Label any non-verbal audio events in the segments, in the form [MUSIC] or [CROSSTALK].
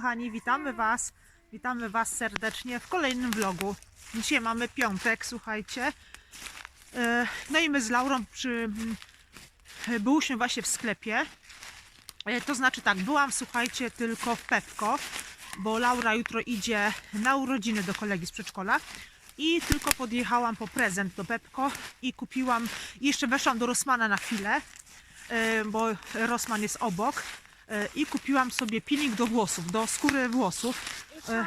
kochani, witamy Was. Witamy Was serdecznie w kolejnym vlogu. Dzisiaj mamy piątek, słuchajcie. E, No i my z Laurą przy... m, byłyśmy właśnie w sklepie. E, To znaczy tak, byłam, słuchajcie, tylko w Pepko, bo Laura jutro idzie na urodziny do kolegi z przedszkola. I tylko podjechałam po prezent do Pepko i kupiłam, jeszcze weszłam do Rossmana na chwilę, e, bo Rossman jest obok i kupiłam sobie peeling do włosów, do skóry włosów e,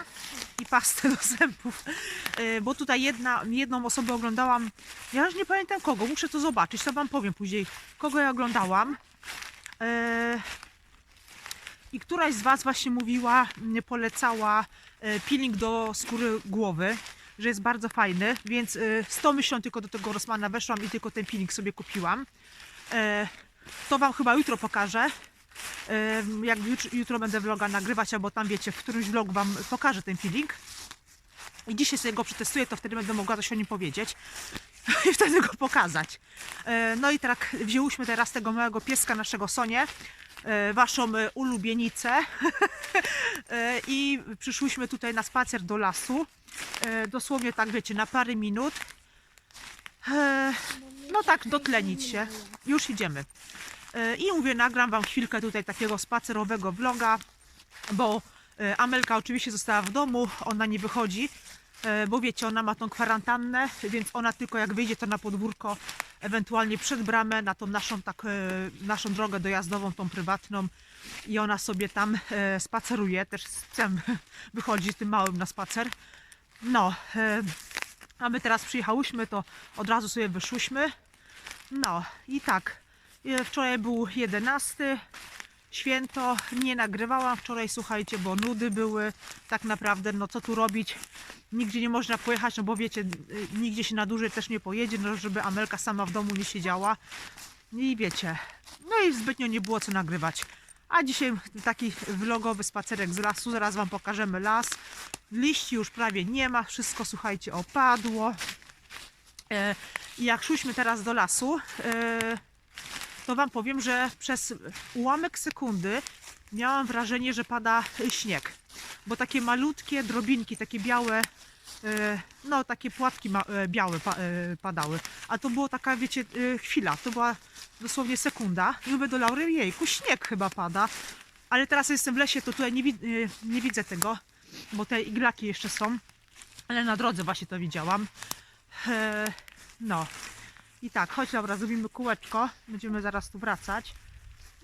i pastę do zębów, E, bo tutaj jedna, jedną osobę oglądałam, ja już nie pamiętam kogo, muszę to zobaczyć, to wam powiem później, kogo ja oglądałam. E, I któraś z was właśnie mówiła, polecała e, peeling do skóry głowy, że jest bardzo fajny, więc e, z tą myślą tylko do tego Rossmana weszłam i tylko ten peeling sobie kupiłam. E, To wam chyba jutro pokażę. Jak jutro, będę vloga nagrywać, albo tam wiecie, w którymś vlogu wam pokażę ten peeling. I dzisiaj sobie go przetestuję, to wtedy będę mogła coś o nim powiedzieć [LAUGHS] i wtedy go pokazać. No i tak wzięłyśmy teraz tego małego pieska, naszego Sonię, e, waszą e, ulubienicę [LAUGHS] E, i przyszłyśmy tutaj na spacer do lasu. Dosłownie tak wiecie, na parę minut. No tak, dotlenić się. Już idziemy. E, I mówię, nagram wam chwilkę tutaj takiego spacerowego vloga, bo e, Amelka oczywiście została w domu, ona nie wychodzi, e, bo wiecie, ona ma tą kwarantannę, więc ona tylko jak wyjdzie to na podwórko, ewentualnie przed bramę, na tą naszą, tak, naszą drogę dojazdową, tą prywatną i ona sobie tam spaceruje, też z psem [LAUGHS] wychodzi tym małym na spacer. No, a my teraz przyjechałyśmy, to od razu sobie wyszłyśmy. No i tak, wczoraj był 11, święto, nie nagrywałam wczoraj, słuchajcie, bo nudy były, tak naprawdę, no co tu robić, nigdzie nie można pojechać, no bo wiecie, y, nigdzie się na dłużej też nie pojedzie, no żeby Amelka sama w domu nie siedziała i wiecie, no i zbytnio nie było co nagrywać. A dzisiaj taki vlogowy spacerek z lasu, zaraz Wam pokażemy las. Liści już prawie nie ma, wszystko słuchajcie opadło. E, jak szłyśmy teraz do lasu, e, to Wam powiem, że przez ułamek sekundy miałam wrażenie, że pada śnieg. Bo takie malutkie drobinki, takie białe, e, no takie płatki e, białe e, padały. A to było taka, wiecie, chwila, to była dosłownie sekunda. I mówię do Laury, jejku, śnieg chyba pada. Ale teraz jestem w lesie, to tutaj nie, nie widzę tego, bo te iglaki jeszcze są. Ale na drodze właśnie to widziałam. No. I tak, chodź dobra, zrobimy kółeczko. Będziemy zaraz tu wracać.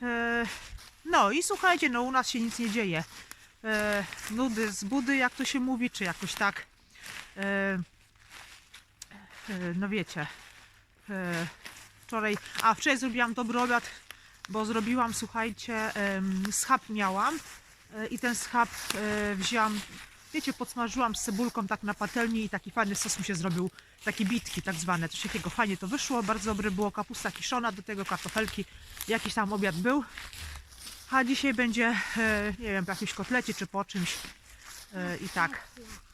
E, no i słuchajcie, no u nas się nic nie dzieje. E, nudy z budy, jak to się mówi, czy jakoś tak. E, no wiecie. Wczoraj, a wczoraj zrobiłam dobry obiad, bo zrobiłam, słuchajcie, schab miałam i ten schab wzięłam, wiecie, podsmażyłam z cebulką tak na patelni i taki fajny sos mi się zrobił, takie bitki tak zwane, coś takiego fajnie to wyszło, bardzo dobre było, kapusta kiszona, do tego kartofelki, jakiś tam obiad był. A dzisiaj będzie, e, nie wiem, po jakimś kotlecie czy po czymś e, i tak.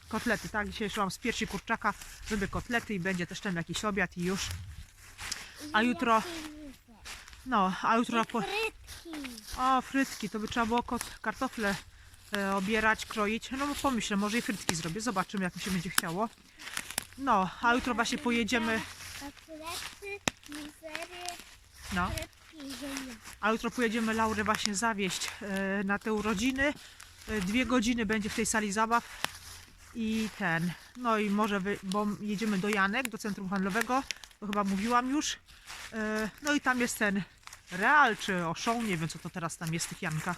Kotlety, tak? Dzisiaj szłam z piersi kurczaka, zrobię kotlety i będzie też tam jakiś obiad i już. A jutro, no, a jutro po... Frytki. O, frytki, to by trzeba było kot, kartofle obierać, kroić. No pomyślę, może i frytki zrobię, zobaczymy jak mi się będzie chciało. No, a jutro właśnie pojedziemy, no, a jutro pojedziemy Laurę właśnie zawieść e, na te urodziny. E, Dwie godziny będzie w tej sali zabaw i ten, no i może, wy, bo jedziemy do Janek, do centrum handlowego, to chyba mówiłam już. E, No i tam jest ten Real czy Auchan, nie wiem co to teraz tam jest w tych Jankach.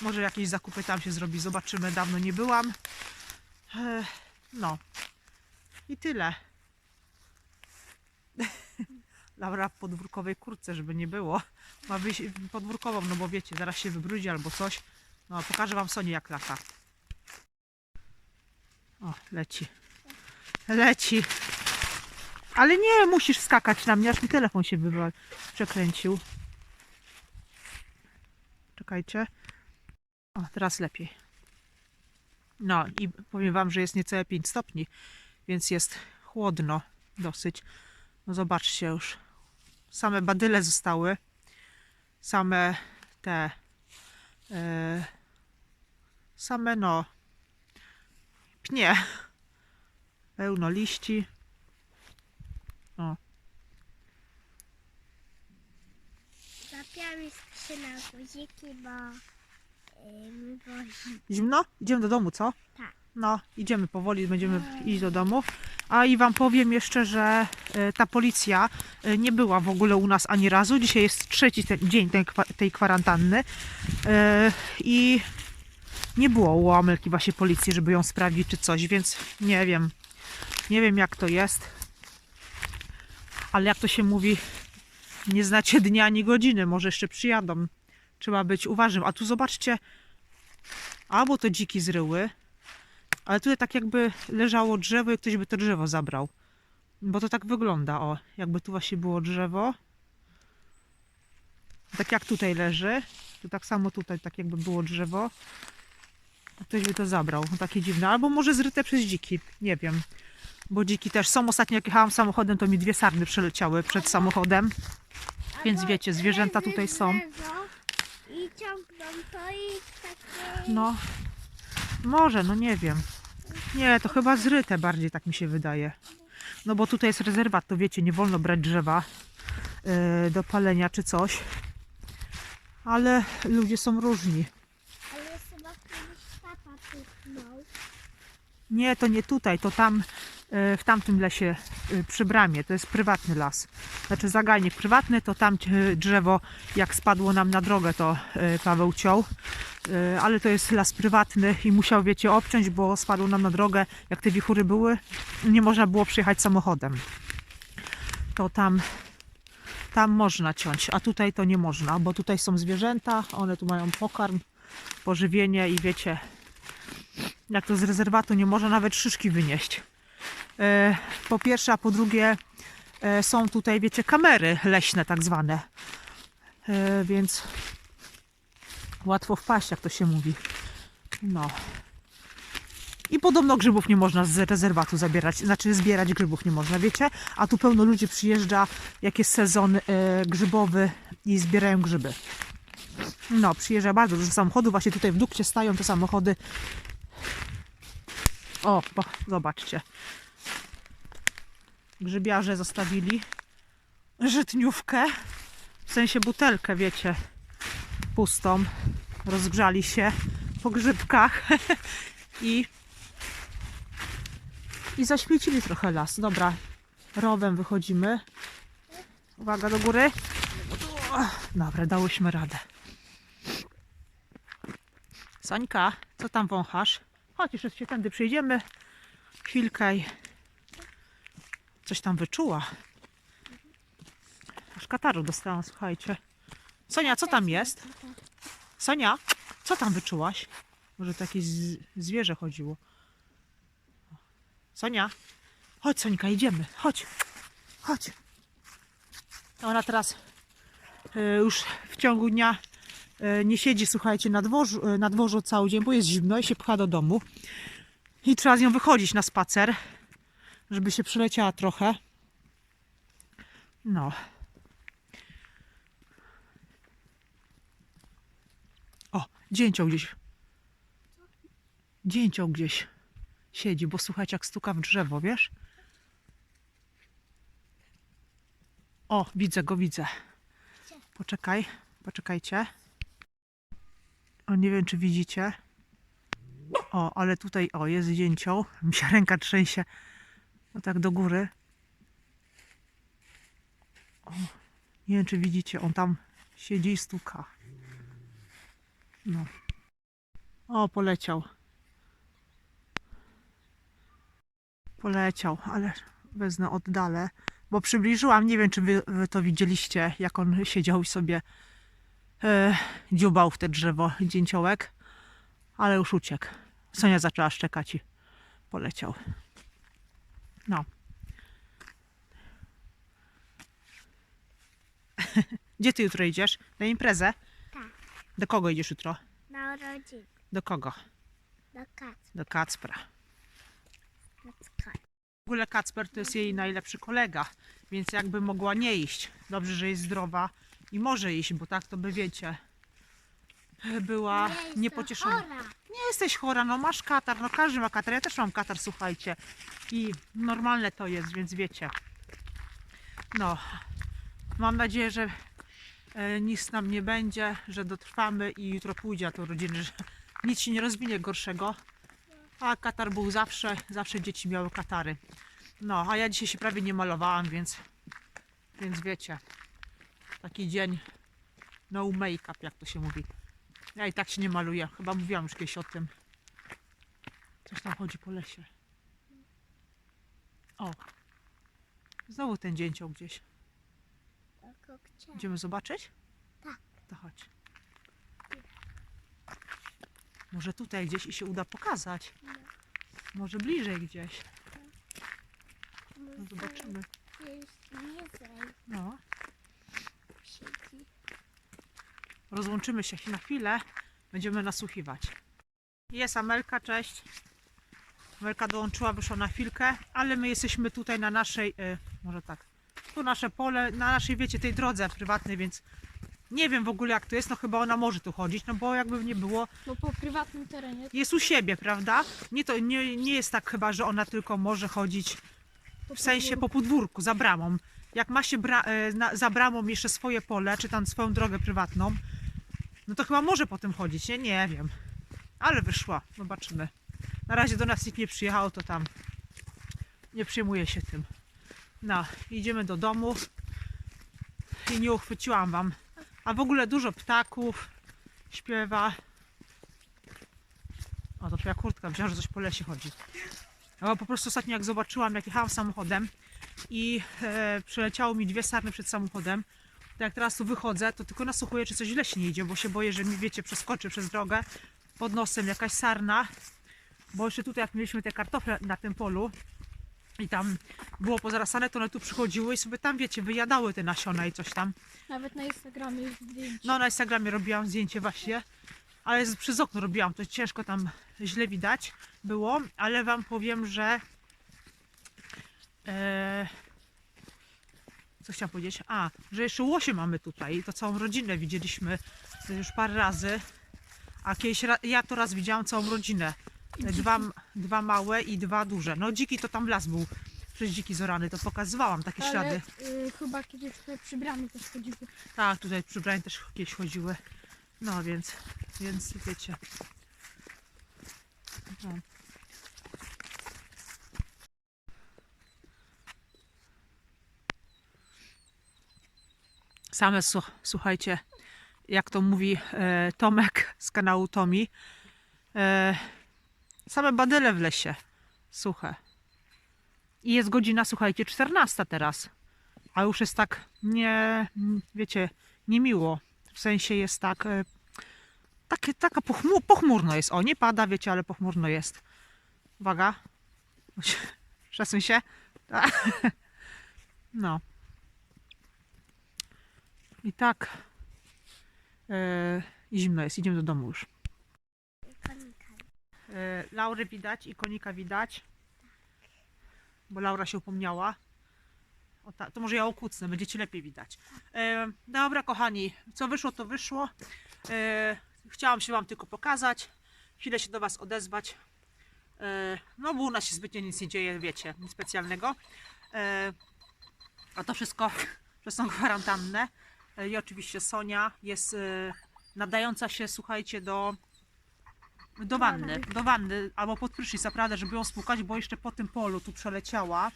Może jakieś zakupy tam się zrobi, zobaczymy, dawno nie byłam. E, No i tyle. [LAUGHS] Laura w podwórkowej kurce, żeby nie było. Ma wyjść podwórkową, no bo wiecie, zaraz się wybrudzi albo coś. No, pokażę wam Sonię jak lata. O, leci. Leci. Ale nie musisz skakać na mnie, aż mi telefon się wywa- przekręcił. Czekajcie. O, teraz lepiej. No i powiem wam, że jest niecałe 5 stopni, więc jest chłodno dosyć. No zobaczcie już. Same badyle zostały. Same te e, Same no. Pnie. Pełno liści. O, Zapiamy skrzyna guziki, bo yy. Zimno? Idziemy do domu, co? Tak. No, idziemy powoli, będziemy iść do domu. A i Wam powiem jeszcze, że e, ta policja e, nie była w ogóle u nas ani razu. Dzisiaj jest trzeci ten, dzień tej, tej kwarantanny. E, I nie było u Amelki właśnie policji, żeby ją sprawdzić czy coś, więc nie wiem. Nie wiem jak to jest. Ale jak to się mówi, nie znacie dnia ani godziny. Może jeszcze przyjadą. Trzeba być uważnym. A tu zobaczcie, albo to dziki zryły, ale tutaj tak jakby leżało drzewo i ktoś by to drzewo zabrał. Bo to tak wygląda, o, jakby tu właśnie było drzewo. Tak jak tutaj leży, to tak samo tutaj tak jakby było drzewo. Ktoś by to zabrał, no takie dziwne. Albo może zryte przez dziki, nie wiem. Bo dziki też są. Ostatnio jak jechałam samochodem, to mi dwie sarny przeleciały przed samochodem. Więc wiecie, zwierzęta tutaj są. I ciągną to i takie... No, może, no nie wiem. Nie, to chyba zryte bardziej, tak mi się wydaje. No bo tutaj jest rezerwat, to wiecie, nie wolno brać drzewa yy, do palenia czy coś. Ale ludzie są różni. Ale chyba kiedyś tata puknął. Nie, to nie tutaj, to tam w tamtym lesie yy, przy bramie. To jest prywatny las. Znaczy zagajnik prywatny, to tam yy, drzewo jak spadło nam na drogę, to Paweł ciął. Ale to jest las prywatny i musiał, wiecie, obciąć, bo spadło nam na drogę, jak te wichury były, nie można było przyjechać samochodem. To tam, tam można ciąć, a tutaj to nie można, bo tutaj są zwierzęta, one tu mają pokarm, pożywienie i wiecie, jak to z rezerwatu nie można nawet szyszki wynieść. E, Po pierwsze, a po drugie e, są tutaj, wiecie, kamery leśne tak zwane. E, Więc łatwo wpaść, jak to się mówi. No. I podobno grzybów nie można z rezerwatu zabierać, znaczy zbierać grzybów nie można, wiecie? A tu pełno ludzi przyjeżdża, jak jest sezon e, grzybowy i zbierają grzyby. No, przyjeżdża bardzo dużo samochodów, właśnie tutaj w Dukcie stają te samochody. O, bo, zobaczcie. Grzybiarze zostawili żytniówkę, w sensie butelkę, wiecie, pustą. Rozgrzali się po grzybkach [LAUGHS] i i zaśmiecili trochę las. Dobra, rowem wychodzimy. Uwaga do góry. Dobra, dałyśmy radę. Sońka, co tam wąchasz? Chodź, jeszcze się tędy przejdziemy. Chwilkę coś tam wyczuła. Aż kataru dostałam, słuchajcie. Sonia, co tam jest? Sonia, co tam wyczułaś? Może to jakieś zwierzę chodziło. Sonia, chodź Sonika, idziemy. Chodź, chodź. Ona teraz e, już w ciągu dnia e, nie siedzi, słuchajcie, na dworzu, e, na dworzu cały dzień, bo jest zimno i się pcha do domu. I trzeba z nią wychodzić na spacer, żeby się przyleciała trochę. No. O, dzięcioł gdzieś. Dzięcioł gdzieś siedzi, bo słuchajcie, jak stuka w drzewo, wiesz? O, widzę go, widzę. Poczekaj, poczekajcie. O, nie wiem, czy widzicie. O, ale tutaj, o, jest dzięcioł. Mi się ręka trzęsie. O, tak do góry. O, nie wiem, czy widzicie, on tam siedzi i stuka. No. O, poleciał. Poleciał, ale wezmę oddalę, bo przybliżyłam, nie wiem czy wy, wy to widzieliście, jak on siedział i sobie e, dziubał w te drzewo dzięciołek, ale już uciekł. Sonia zaczęła szczekać i poleciał. No. [LAUGHS] Gdzie ty jutro idziesz? Na imprezę? Tak. Do kogo idziesz jutro? Na urodziny. Do kogo? Do kac. Do Kacpra. W ogóle Kacper to jest jej najlepszy kolega, więc jakby mogła nie iść. Dobrze, że jest zdrowa i może iść, bo tak to by wiecie, była niepocieszona. Nie jesteś chora, no masz katar, no każdy ma katar, ja też mam katar, słuchajcie. I normalne to jest, więc wiecie. No, mam nadzieję, że e, nic nam nie będzie, że dotrwamy i jutro pójdzie do rodziny, że nic się nie rozwinie gorszego. A katar był zawsze, zawsze dzieci miały katary. No, a ja dzisiaj się prawie nie malowałam, więc, więc wiecie, taki dzień no make-up, jak to się mówi. Ja i tak się nie maluję, chyba mówiłam już kiedyś o tym. Coś tam chodzi po lesie. O, znowu ten dzięcioł gdzieś. Kokcia. Idziemy zobaczyć? Tak. To chodź. Może tutaj gdzieś i się uda pokazać. Może bliżej gdzieś. No zobaczymy. Jest. No. Siedzi. Rozłączymy się na chwilę. Będziemy nasłuchiwać. Jest Amelka, cześć. Amelka dołączyła, wyszła na chwilkę, ale my jesteśmy tutaj na naszej, e, może tak, tu nasze pole, na naszej, wiecie, tej drodze prywatnej, więc nie wiem w ogóle jak to jest, no chyba ona może tu chodzić, no bo jakby nie było, No po prywatnym terenie. jest u siebie, prawda? Nie, to, nie, nie jest tak chyba, że ona tylko może chodzić Po w sensie po podwórku, za bramą. Jak ma się bra- e, na, za bramą jeszcze swoje pole, czy tam swoją drogę prywatną, no to chyba może po tym chodzić, nie? Nie wiem. Ale wyszła, zobaczymy. Na razie do nas nikt nie przyjechał, to tam nie przejmuję się tym. No, idziemy do domu i nie uchwyciłam wam. A w ogóle dużo ptaków śpiewa. O, to twoja kurtka, myślałam, że coś po lesie chodzi. No, po prostu ostatnio jak zobaczyłam, jak jechałam samochodem i e, przeleciało mi dwie sarny przed samochodem, to jak teraz tu wychodzę, to tylko nasłuchuję, czy coś źle się nie idzie, bo się boję, że mi, wiecie, przeskoczy przez drogę pod nosem jakaś sarna, bo jeszcze tutaj jak mieliśmy te kartofle na tym polu i tam było pozarasane, to one tu przychodziły i sobie tam, wiecie, wyjadały te nasiona i coś tam. Nawet na Instagramie jest zdjęcie. No na Instagramie robiłam zdjęcie właśnie, ale z- przez okno robiłam, to ciężko tam źle widać było, ale wam powiem, że e, co chciałam powiedzieć? A, że jeszcze łosie mamy tutaj, to całą rodzinę widzieliśmy już parę razy, a kiedyś ja to raz widziałam całą rodzinę. E, Dwa, dwa małe i dwa duże. No dziki to tam las był przez dziki zorany, to pokazywałam takie Ale ślady. y, chyba kiedyś tutaj przy bramie też chodziły. Tak, tutaj przy Brian też kiedyś chodziły. No więc, więc wiecie. No. Same, słu- słuchajcie, jak to mówi e, Tomek z kanału Tomi, e, same badyle w lesie, suche. I jest godzina, słuchajcie, 14 teraz. A już jest tak nie, wiecie, niemiło. W sensie jest tak, e, takie, taka pochmu, pochmurno jest. O, nie pada, wiecie, ale pochmurno jest. Uwaga. [LAUGHS] Przesuń się. [LAUGHS] No. I tak. E, i zimno jest. Idziemy do domu już. E, Laury widać i konika widać. Bo Laura się upomniała. O ta, to może ja okucnę, będziecie lepiej widać. E, dobra, kochani, co wyszło, to wyszło. E, chciałam się Wam tylko pokazać, chwilę się do Was odezwać. No, bo u nas się zbytnio nic nie dzieje, wiecie, nic specjalnego. A to wszystko przez tą [LAUGHS] kwarantannę. I oczywiście Sonia jest e, nadająca się, słuchajcie, do do wanny, do wanny albo pod prysznic, naprawdę, żeby ją spłukać, bo jeszcze po tym polu tu przeleciała.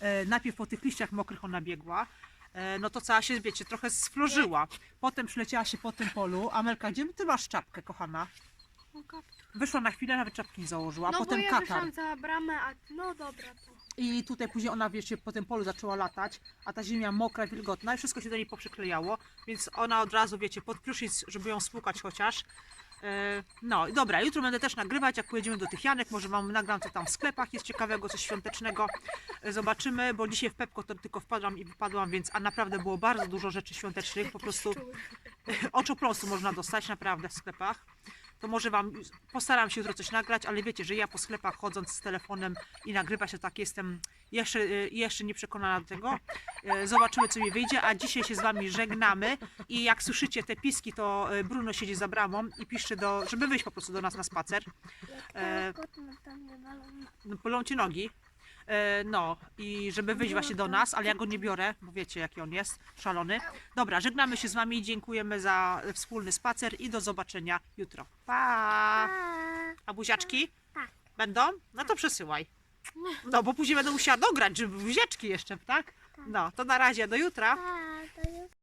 E, najpierw po tych liściach mokrych ona biegła. E, no to cała się, wiecie, trochę sflożyła. Potem przyleciała się po tym polu. Amelka, gdzie ty masz czapkę, kochana? Wyszła na chwilę, nawet czapki nie założyła. No Potem bo ja katar. wyszłam za bramę, a no dobra to. I tutaj później ona, wiecie, po tym polu zaczęła latać, a ta ziemia mokra, wilgotna i wszystko się do niej poprzyklejało, więc ona od razu, wiecie, pod prysznic, żeby ją spłukać chociaż. E, No i dobra, jutro będę też nagrywać, jak pojedziemy do tych Janek, może Wam nagram, co tam w sklepach jest ciekawego, coś świątecznego. E, Zobaczymy, bo dzisiaj w Pepko to tylko wpadłam i wypadłam, więc a naprawdę było bardzo dużo rzeczy świątecznych, po prostu [LAUGHS] oczopląsu można dostać naprawdę w sklepach. To może Wam postaram się jutro coś nagrać, ale wiecie, że ja po sklepach chodząc z telefonem i nagrywać, to tak jestem jeszcze, y, jeszcze nie przekonana do tego. E, Zobaczymy, co mi wyjdzie, a dzisiaj się z Wami żegnamy i jak słyszycie te piski, to y, Bruno siedzi za bramą i piszczy, do, żeby wyjść po prostu do nas na spacer. Jak E, ten kot ma tam. No, Bolą Ci nogi. E, No i żeby wyjść właśnie do nas, ale ja go nie biorę, bo wiecie jaki on jest, szalony. Dobra, żegnamy się z Wami, dziękujemy za wspólny spacer i do zobaczenia jutro. Pa! A, buziaczki? Tak. Będą? No to przesyłaj. No bo później będę musiała dograć, żeby buziaczki jeszcze, tak? No, to na razie, do jutra.